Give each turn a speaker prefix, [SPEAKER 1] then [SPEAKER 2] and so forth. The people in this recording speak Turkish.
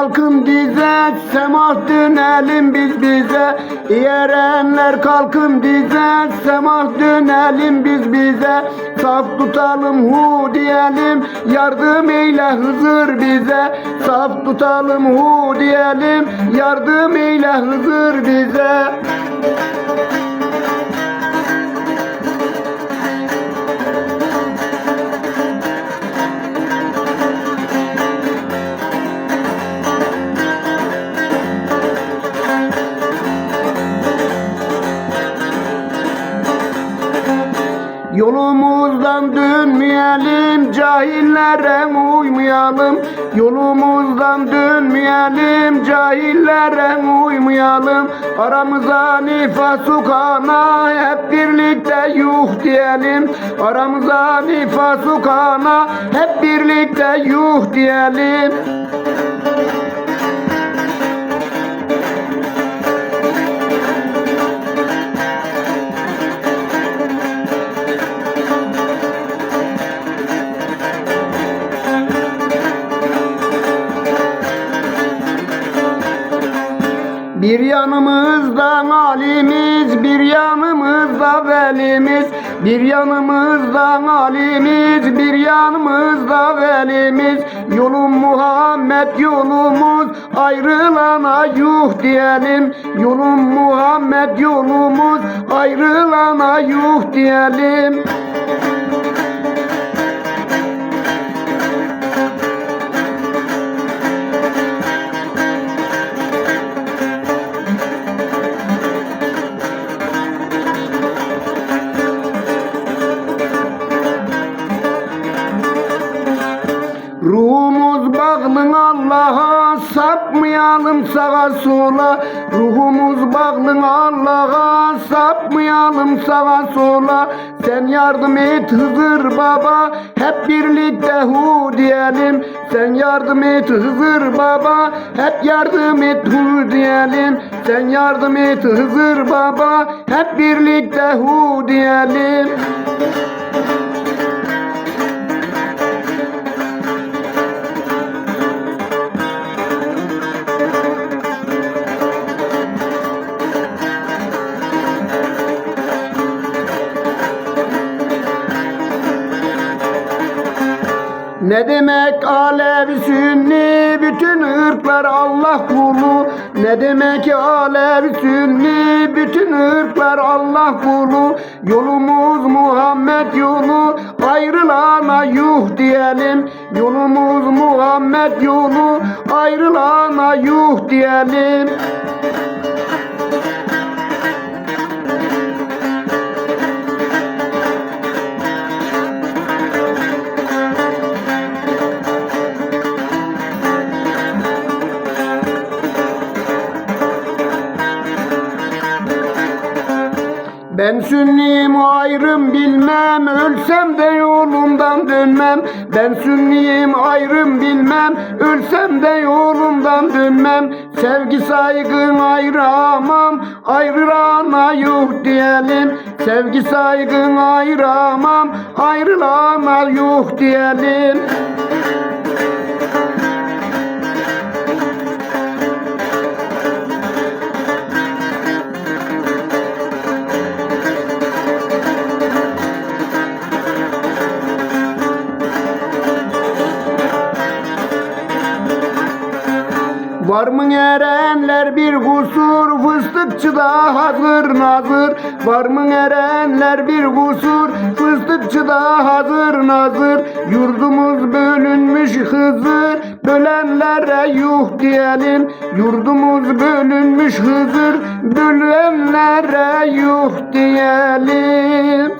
[SPEAKER 1] kalkın dize Semah dönelim biz bize. Yerenler kalkın dize Semah dönelim biz bize. Saf tutalım hu diyelim Yardım eyle Hızır bize. Saf tutalım hu diyelim Yardım eyle Hızır bize Yolumuzdan dönmeyelim, cahillere uymayalım. Yolumuzdan dönmeyelim, cahillere uymayalım. Aramıza nifas sokana hep birlikte yuh diyelim. Aramıza nifas sokana hep birlikte yuh diyelim. Bir yanımızda alimiz, bir yanımızda velimiz. Bir yanımızda alimiz, bir yanımızda velimiz. Yolum Muhammed yolumuz, ayrılana yuh diyelim. Yolum Muhammed yolumuz, ayrılana yuh diyelim Ruhumuz bağlı Allah'a sapmayalım sağa sola. Ruhumuz bağlı Allah'a sapmayalım sağa sola. Sen yardım et Hızır Baba hep birlikte hu diyelim. Sen yardım et Hızır Baba hep yardım et hu diyelim. Sen yardım et Hızır Baba hep birlikte hu diyelim Ne demek Alevi Sünni? Bütün ırklar Allah kulu. Ne demek Alevi Sünni? Bütün ırklar Allah kulu. Yolumuz Muhammed yolu. Ayrılana yuh diyelim. Yolumuz Muhammed yolu. Ayrılana yuh diyelim Ben sünniyim ayrım bilmem. Ölsem de yolumdan dönmem. Ben sünniyim ayrım bilmem. Ölsem de yolumdan dönmem. Sevgi saygın ayıramam Ayrılana yuh diyelim. Sevgi saygın ayıramam Ayrılana yuh diyelim Var mı erenler? Bir kusur. Fıstıkçıda hazır nazır. Var mı erenler? Bir kusur. Fıstıkçıda hazır nazır. Yurdumuz bölünmüş Hızır. Bölenlere yuh diyelim. Yurdumuz bölünmüş Hızır. Bölenlere yuh diyelim